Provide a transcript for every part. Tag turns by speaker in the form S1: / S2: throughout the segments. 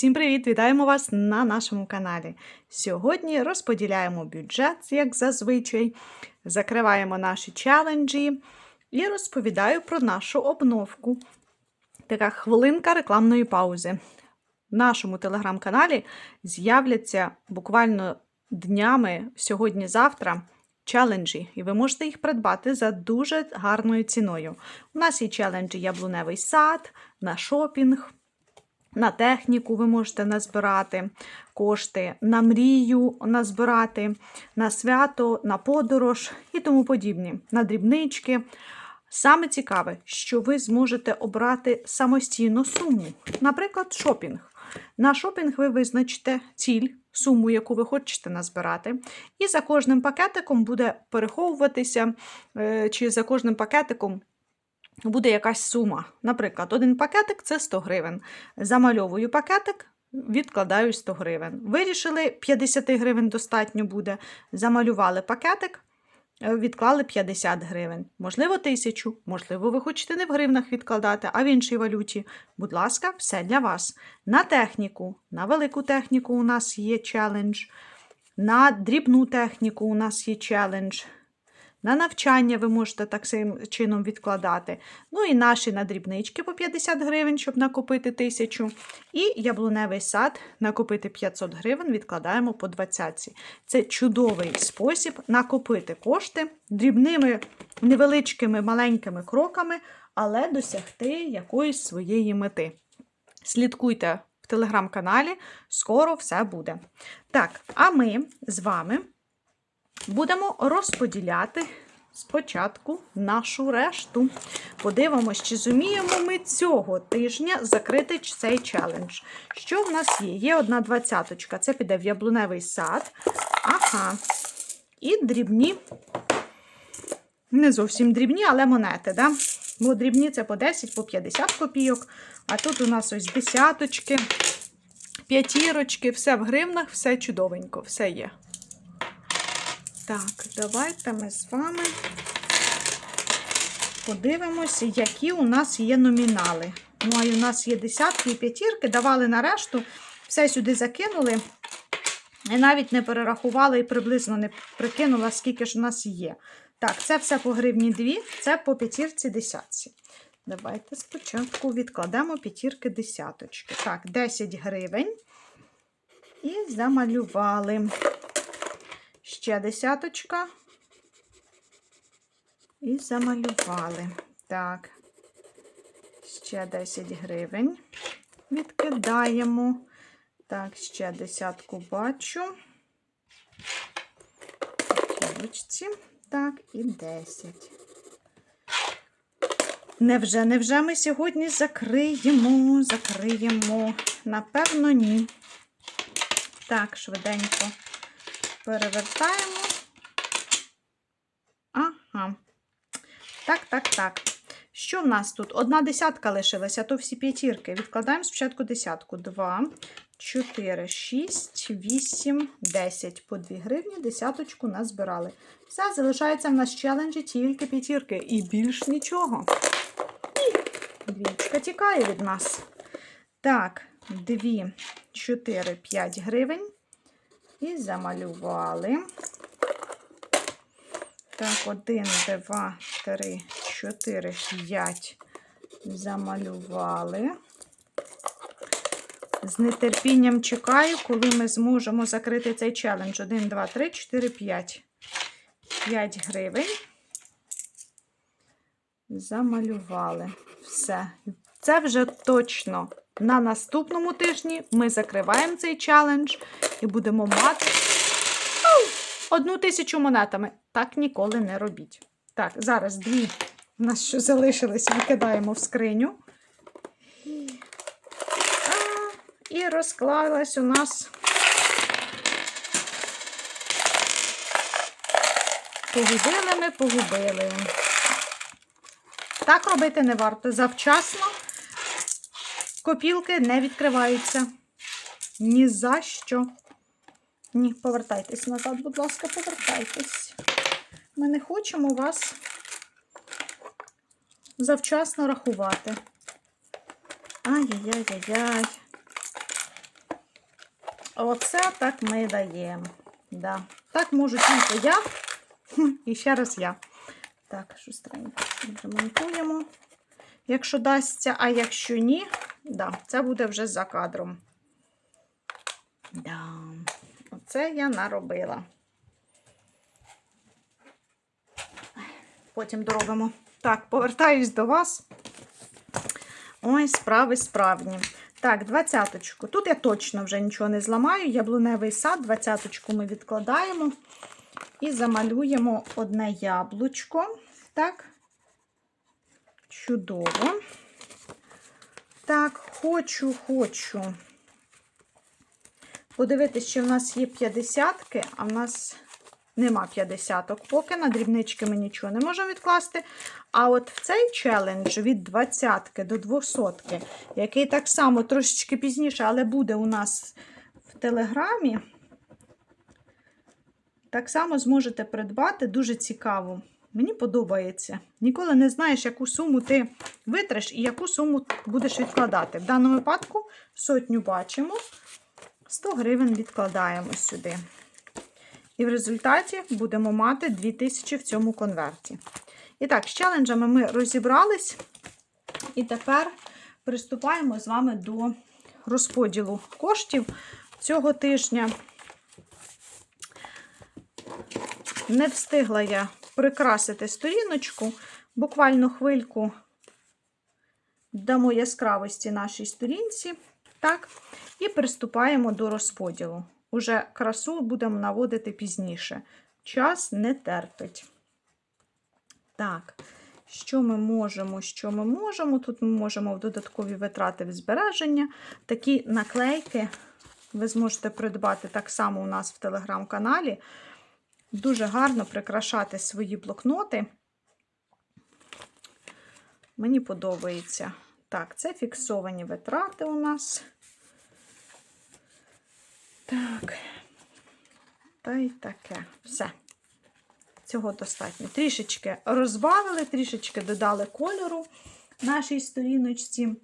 S1: Всім привіт! Вітаємо вас на нашому каналі. Сьогодні розподіляємо бюджет, як зазвичай, закриваємо наші челенджі і розповідаю про нашу обновку. Така хвилинка рекламної паузи. В нашому телеграм-каналі з'являться буквально днями сьогодні-завтра челенджі, і ви можете їх придбати за дуже гарною ціною. У нас є челенджі Яблуневий сад, на шопінг. На техніку ви можете назбирати кошти, на мрію назбирати, на свято, на подорож і тому подібні, на дрібнички. Саме цікаве, що ви зможете обрати самостійну суму, наприклад, шопінг. На шопінг ви визначите ціль, суму, яку ви хочете назбирати, і за кожним пакетиком буде переховуватися, е, чи за кожним пакетиком буде якась сума. Наприклад, один пакетик це 100 гривень. Замальовую пакетик, відкладаю 100 гривень. Вирішили, 50 гривень достатньо буде. Замалювали пакетик, відклали 50 гривень. Можливо, тисячу, можливо, ви хочете не в гривнах відкладати, а в іншій валюті. Будь ласка, все для вас. На техніку, на велику техніку у нас є челендж. На дрібну техніку у нас є челендж. На навчання ви можете так самим чином відкладати. Ну і наші на дрібнички по 50 гривень, щоб накопити тисячу. І яблуневий сад накопити 500 гривень, відкладаємо по 20. Це чудовий спосіб накопити кошти дрібними, невеличкими маленькими кроками, але досягти якоїсь своєї мети. Слідкуйте в телеграм-каналі, скоро все буде. Так, а ми з вами будемо розподіляти спочатку нашу решту. Подивимось, чи зуміємо ми цього тижня закрити цей челендж. Що в нас є? Є одна двадцяточка, це піде в яблуневий сад. Ага. І дрібні, не зовсім дрібні, але монети. Да? Бо дрібні це по 10, по 50 копійок. А тут у нас ось десяточки, п'ятірочки, все в гривнах, все чудовенько, все є. Так, давайте ми з вами подивимося, які у нас є номінали. Ну, а у нас є десятки і п'ятірки, давали на решту, все сюди закинули. І навіть не перерахувала і приблизно не прикинула, скільки ж у нас є. Так, це все по гривні 2, це по п'ятірці десятці. Давайте спочатку відкладемо п'ятірки десяточки. Так, 10 гривень. І замалювали. Ще десяточка. І замалювали. Так, ще 10 гривень. Відкидаємо. Так, ще десятку бачу. Ручці. Так, і 10. Невже, невже ми сьогодні закриємо, закриємо? Напевно, ні. Так, швиденько перевертаємо. Ага. Так, так, так. Що в нас тут? Одна десятка лишилася, то всі п'ятірки. Відкладаємо спочатку десятку. 2, 4, 6, 8, 10. По 2 гривні десяточку назбирали. Все, залишається в нас челенджі тільки п'ятірки. І більш нічого. І двічка тікає від нас. Так, 2, 4, 5 гривень. І замалювали. Так, 1, 2, 3, 4, 5. Замалювали. З нетерпінням чекаю, коли ми зможемо закрити цей челендж. 1, 2, 3, 4, 5. 5 гривень. Замалювали. Все. Це вже точно. На наступному тижні ми закриваємо цей челендж і будемо мати одну тисячу монетами. Так ніколи не робіть. Так, зараз дві у нас що залишились, викидаємо в скриню. І розклалась у нас. Погубили ми, погубили. Так робити не варто. Завчасно копілки не відкриваються. Ні за що. Ні, повертайтесь назад, будь ласка, повертайтесь. Ми не хочемо вас завчасно рахувати. Ай-яй-яй-яй-яй. Оце так ми даємо. Да. Так можу тільки я. І ще раз я. Так, шустренько відремонтуємо. Якщо дасться, а якщо ні, да, це буде вже за кадром. Да. Оце я наробила. Потім доробимо. Так, повертаюсь до вас. Ой, справи справні. Так, двадцяточку. Тут я точно вже нічого не зламаю. Яблуневий сад, двадцяточку ми відкладаємо і замалюємо одне яблучко. Так, чудово. Так, хочу, хочу. Подивитись, чи в нас є 50, а в нас нема 50 поки. На дрібнички ми нічого не можемо відкласти. А от в цей челендж від 20 до 200, який так само трошечки пізніше, але буде у нас в Телеграмі, так само зможете придбати дуже цікаво. Мені подобається. Ніколи не знаєш, яку суму ти витреш і яку суму будеш відкладати. В даному випадку сотню бачимо, 100 гривень відкладаємо сюди. І в результаті будемо мати 2000 в цьому конверті. І так, з челенджами ми розібрались. І тепер приступаємо з вами до розподілу коштів цього тижня. Не встигла я прикрасити сторіночку. Буквально хвильку дамо яскравості нашій сторінці. Так, і приступаємо до розподілу. Уже красу будемо наводити пізніше. Час не терпить. Так, що ми можемо? Що ми можемо? Тут ми можемо в додаткові витрати в збереження. Такі наклейки ви зможете придбати так само у нас в телеграм-каналі. Дуже гарно прикрашати свої блокноти. Мені подобається. Так, це фіксовані витрати у нас. Так, та й таке. Все. Цього достатньо. Трішечки розбавили, трішечки додали кольору нашій сторіночці.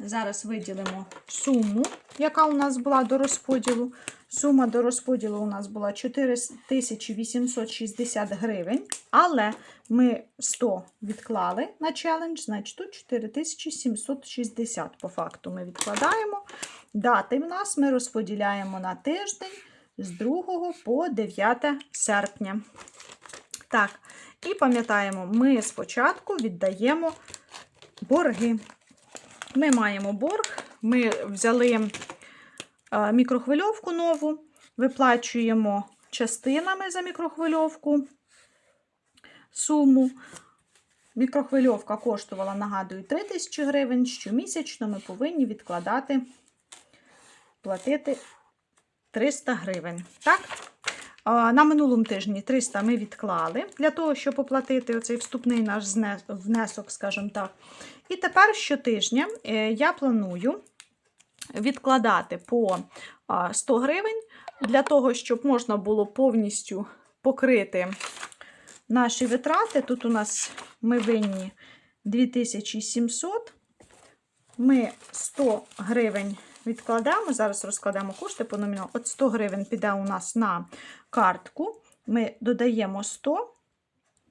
S1: Зараз виділимо суму, яка у нас була до розподілу. Сума до розподілу у нас була 4860 гривень, але ми 100 відклали на челендж, значить тут 4760 по факту ми відкладаємо. Дати в нас ми розподіляємо на тиждень з 2 по 9 серпня. Так, і пам'ятаємо, ми спочатку віддаємо борги. Ми маємо борг, ми взяли мікрохвильовку нову, виплачуємо частинами за мікрохвильовку суму. Мікрохвильовка коштувала, нагадую, 3 тисячі гривень. Щомісячно ми повинні відкладати, платити 300 гривень. Так? На минулому тижні 300 ми відклали для того, щоб оплатити оцей вступний наш внесок, скажімо так. І тепер щотижня е, я планую відкладати по 100 гривень для того, щоб можна було повністю покрити наші витрати. Тут у нас ми винні 2700. Ми 100 гривень відкладаємо. Зараз розкладемо кошти по номіналу. От 100 гривень піде у нас на картку. Ми додаємо 100.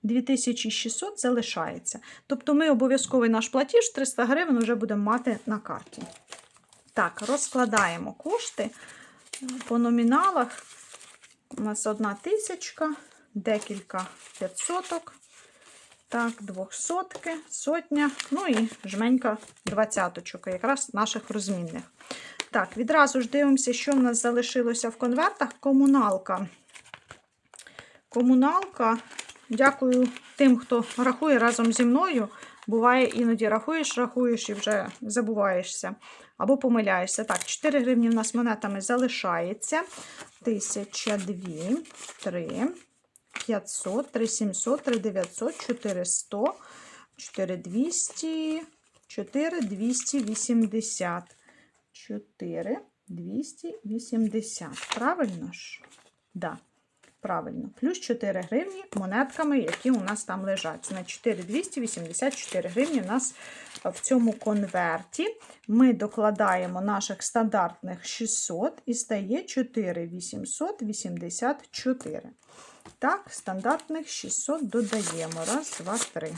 S1: 2600 залишається. Тобто ми обов'язковий наш платіж 300 гривень вже будемо мати на карті. Так, розкладаємо кошти по номіналах. У нас одна тисячка, декілька п'ятсоток, так, двохсотки, сотня, ну і жменька двадцяточок, якраз наших розмінних. Так, відразу ж дивимося, що в нас залишилося в конвертах. Комуналка. Комуналка. Дякую тим, хто рахує разом зі мною. Буває, іноді рахуєш, рахуєш і вже забуваєшся або помиляєшся. Так, 4 гривні в нас монетами залишається. 1000, 2, 3, 500, 3 700, 3 900, 400, 4 200, 4 280. 4 280. Правильно ж? Да. Правильно, плюс 4 гривні монетками, які у нас там лежать. Значить, 4284 гривні у нас в цьому конверті. Ми докладаємо наших стандартних 600 і стає 4884. Так, стандартних 600 додаємо. Раз, два, три.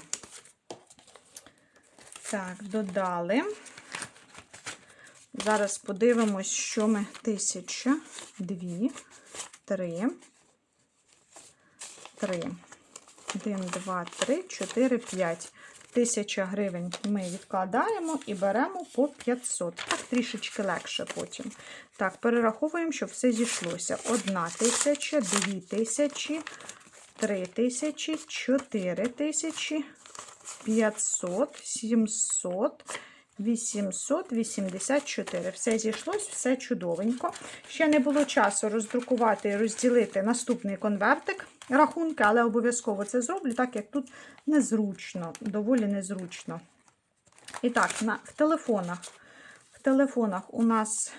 S1: Так, додали. Зараз подивимось, що ми 1000, 2, 3, 3, 1, 2, 3, 4, 5. 1000 гривень ми відкладаємо і беремо по 500. Так, трішечки легше потім. Так, перераховуємо, щоб все зійшлося. 1 тисяча, 2 тисячі, 3 тисячі, 4 тисячі, 500, 700, 884. Все зійшлось, все чудовенько. Ще не було часу роздрукувати і розділити наступний конвертик рахунки, але обов'язково це зроблю, так як тут незручно, доволі незручно. І так, на, в телефонах. В телефонах у нас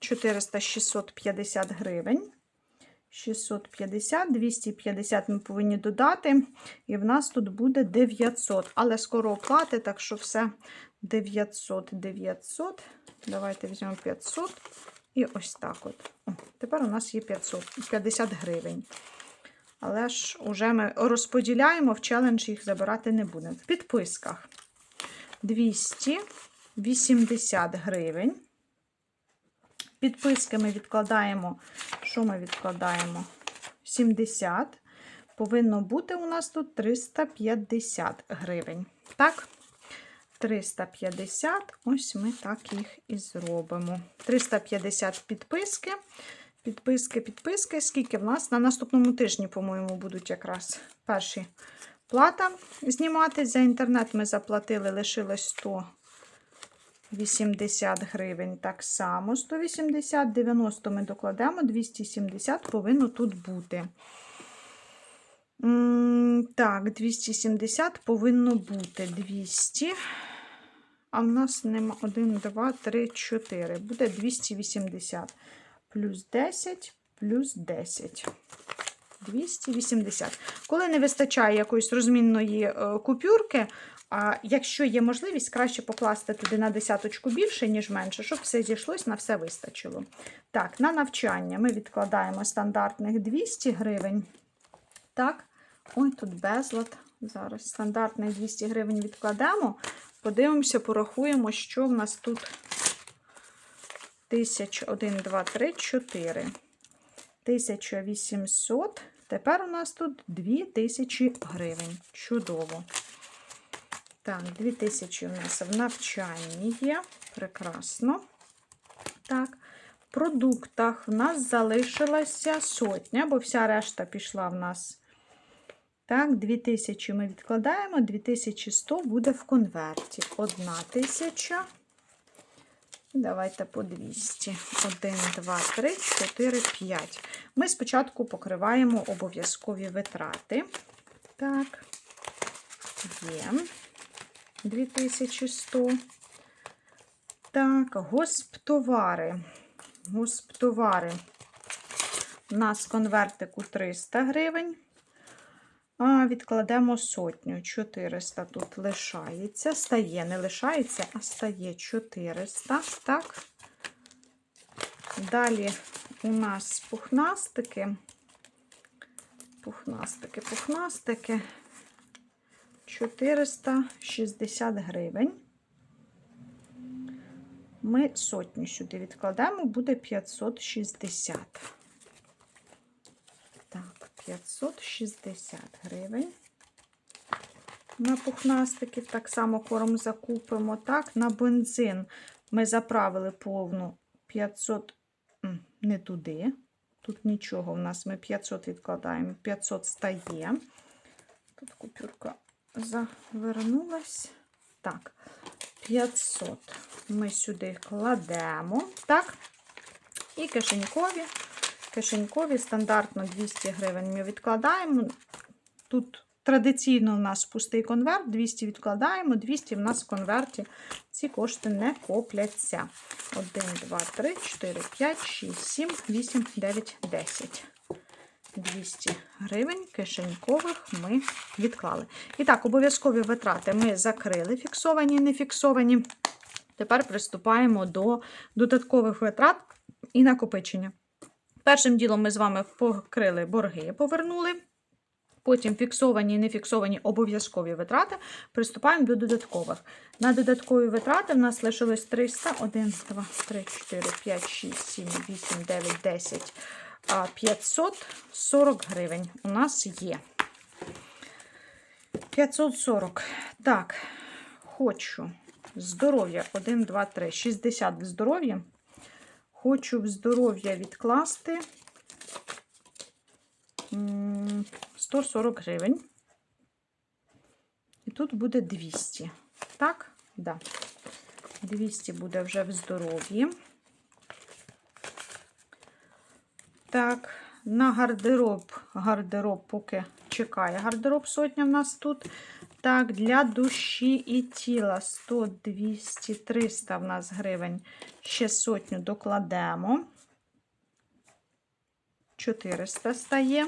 S1: 400-650 гривень. 650, 250 ми повинні додати, і в нас тут буде 900. Але скоро оплати, так що все 900, 900. Давайте візьмемо 500. І ось так от. О, тепер у нас є 500, 50 гривень. Але ж уже ми розподіляємо, в челендж їх забирати не будемо. В підписках 280 гривень. Підписки ми відкладаємо, що ми відкладаємо? 70. Повинно бути у нас тут 350 гривень. Так? 350, ось ми так їх і зробимо. 350 підписки. Підписки, підписки. Скільки в нас? На наступному тижні, по-моєму, будуть якраз перші плата знімати. За інтернет ми заплатили, лишилось 180 гривень. Так само 180, 90 ми докладемо, 270 повинно тут бути. Так, 270 повинно бути 200. А в нас нема 1, 2, 3, 4. Буде 280. Плюс 10, плюс 10. 280. Коли не вистачає якоїсь розмінної е, купюрки, а якщо є можливість, краще покласти туди на десяточку більше, ніж менше, щоб все зійшлось, на все вистачило. Так, на навчання ми відкладаємо стандартних 200 гривень. Так, ой, тут безлад. Зараз стандартних 200 гривень відкладемо. Подивимося, порахуємо, що в нас тут 1000, 1, 2, 3, 4. 1800. Тепер у нас тут 2000 гривень. Чудово. Так, 2000 у нас в навчанні є. Прекрасно. Так, в продуктах в нас залишилася сотня, бо вся решта пішла в нас. Так, 2000 ми відкладаємо, 2100 буде в конверті. 1000. Давайте по 200. 1, 2, 3, 4, 5. Ми спочатку покриваємо обов'язкові витрати. Так, є 2100. Так, госптовари. Госптовари. У нас конвертику 300 гривень. Відкладемо сотню. 400 тут лишається. Стає, не лишається, а стає 400. Так. Далі у нас пухнастики. Пухнастики, пухнастики. 460 гривень. Ми сотню сюди відкладемо, буде 560. Так, 560 гривень. На пухнастиків так само корм закупимо. Так, на бензин ми заправили повну 500, не туди. Тут нічого у нас ми 500 відкладаємо, 500 стає. Тут купюрка завернулась. Так, 500 ми сюди кладемо. Так, і кишенькові. Кишенькові стандартно 200 гривень ми відкладаємо. Тут Традиційно у нас пустий конверт, 200 відкладаємо, 200 в нас в конверті ці кошти не копляться. 1, 2, 3, 4, 5, 6, 7, 8, 9, 10. 200 гривень кишенькових ми відклали. І так, обов'язкові витрати ми закрили, фіксовані не фіксовані. Тепер приступаємо до додаткових витрат і накопичення. Першим ділом ми з вами покрили борги, повернули. Потім фіксовані і нефіксовані обов'язкові витрати. Приступаємо до додаткових. На додаткові витрати в нас лишилось 300, 1, 2, 3, 4, 5, 6, 7, 8, 9, 10, 540 гривень у нас є. 540. Так, хочу здоров'я 1, 2, 3, 60 в здоров'я. Хочу в здоров'я відкласти 140 гривень. І тут буде 200. Так? Да. 200 буде вже в здоров'ї. Так, на гардероб. Гардероб поки чекає. Гардероб сотня в нас тут. Так, для душі і тіла 100, 200, 300 в нас гривень. Ще сотню докладемо. 400 стає.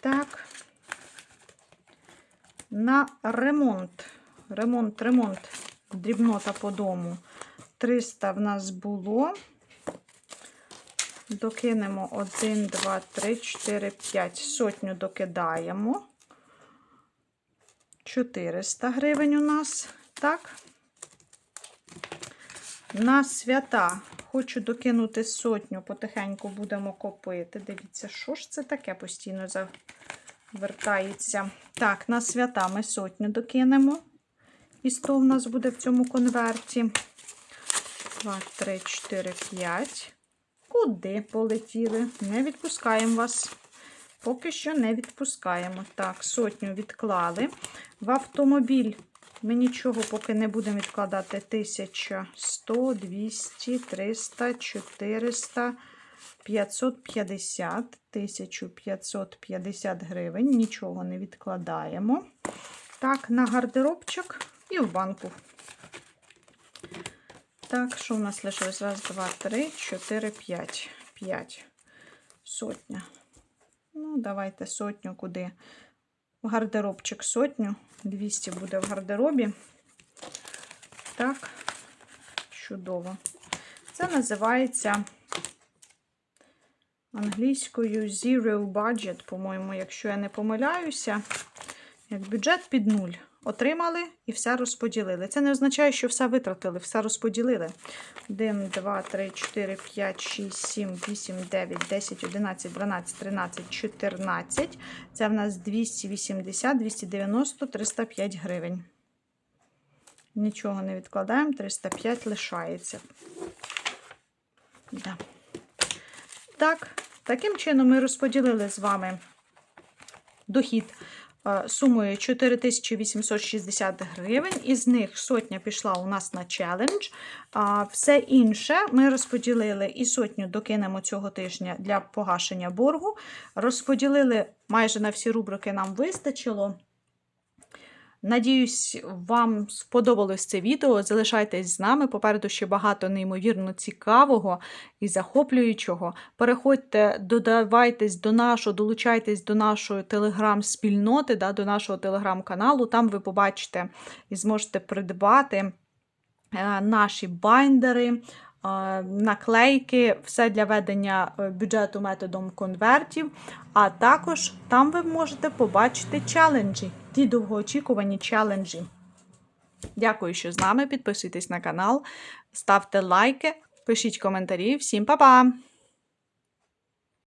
S1: Так. На ремонт. Ремонт, ремонт. Дрібнота по дому. 300 в нас було. Докинемо 1, 2, 3, 4, 5. Сотню докидаємо. 400 гривень у нас. Так. На свята хочу докинути сотню, потихеньку будемо копити. Дивіться, що ж це таке постійно завертається. Так, на свята ми сотню докинемо. І 100 в нас буде в цьому конверті. 2, 3, 4, 5. Куди полетіли? Не відпускаємо вас. Поки що не відпускаємо. Так, сотню відклали. В автомобіль ми нічого поки не будемо відкладати. 1000, 100, 200, 300, 400, 550, 1550 гривень. Нічого не відкладаємо. Так, на гардеробчик і в банку. Так, що в нас лишилось? Раз, два, три, чотири, п'ять. П'ять. Сотня. Ну, давайте сотню куди. В гардеробчик сотню. 200 буде в гардеробі. Так, чудово. Це називається англійською Zero Budget, по-моєму, якщо я не помиляюся. Як бюджет під нуль. Отримали і все розподілили. Це не означає, що все витратили, все розподілили. 1, 2, 3, 4, 5, 6, 7, 8, 9, 10, 11, 12, 13, 14. Це в нас 280, 290, 305 гривень. Нічого не відкладаємо, 305 лишається. Да. Так, таким чином ми розподілили з вами дохід сумою 4860 гривень. Із них сотня пішла у нас на челендж. Все інше ми розподілили і сотню докинемо цього тижня для погашення боргу. Розподілили майже на всі рубрики нам вистачило. Надіюсь, вам сподобалось це відео. Залишайтесь з нами. Попереду ще багато неймовірно цікавого і захоплюючого. Переходьте, додавайтесь до нашого, долучайтесь до нашої телеграм-спільноти, да, до нашого телеграм-каналу. Там ви побачите і зможете придбати е, наші байндери. Наклейки, все для ведення е, бюджету методом конвертів. А також там ви можете побачити челенджі, ті довгоочікувані челенджі. Дякую, що з нами. Підписуйтесь на канал, ставте лайки, пишіть коментарі. Всім па-па!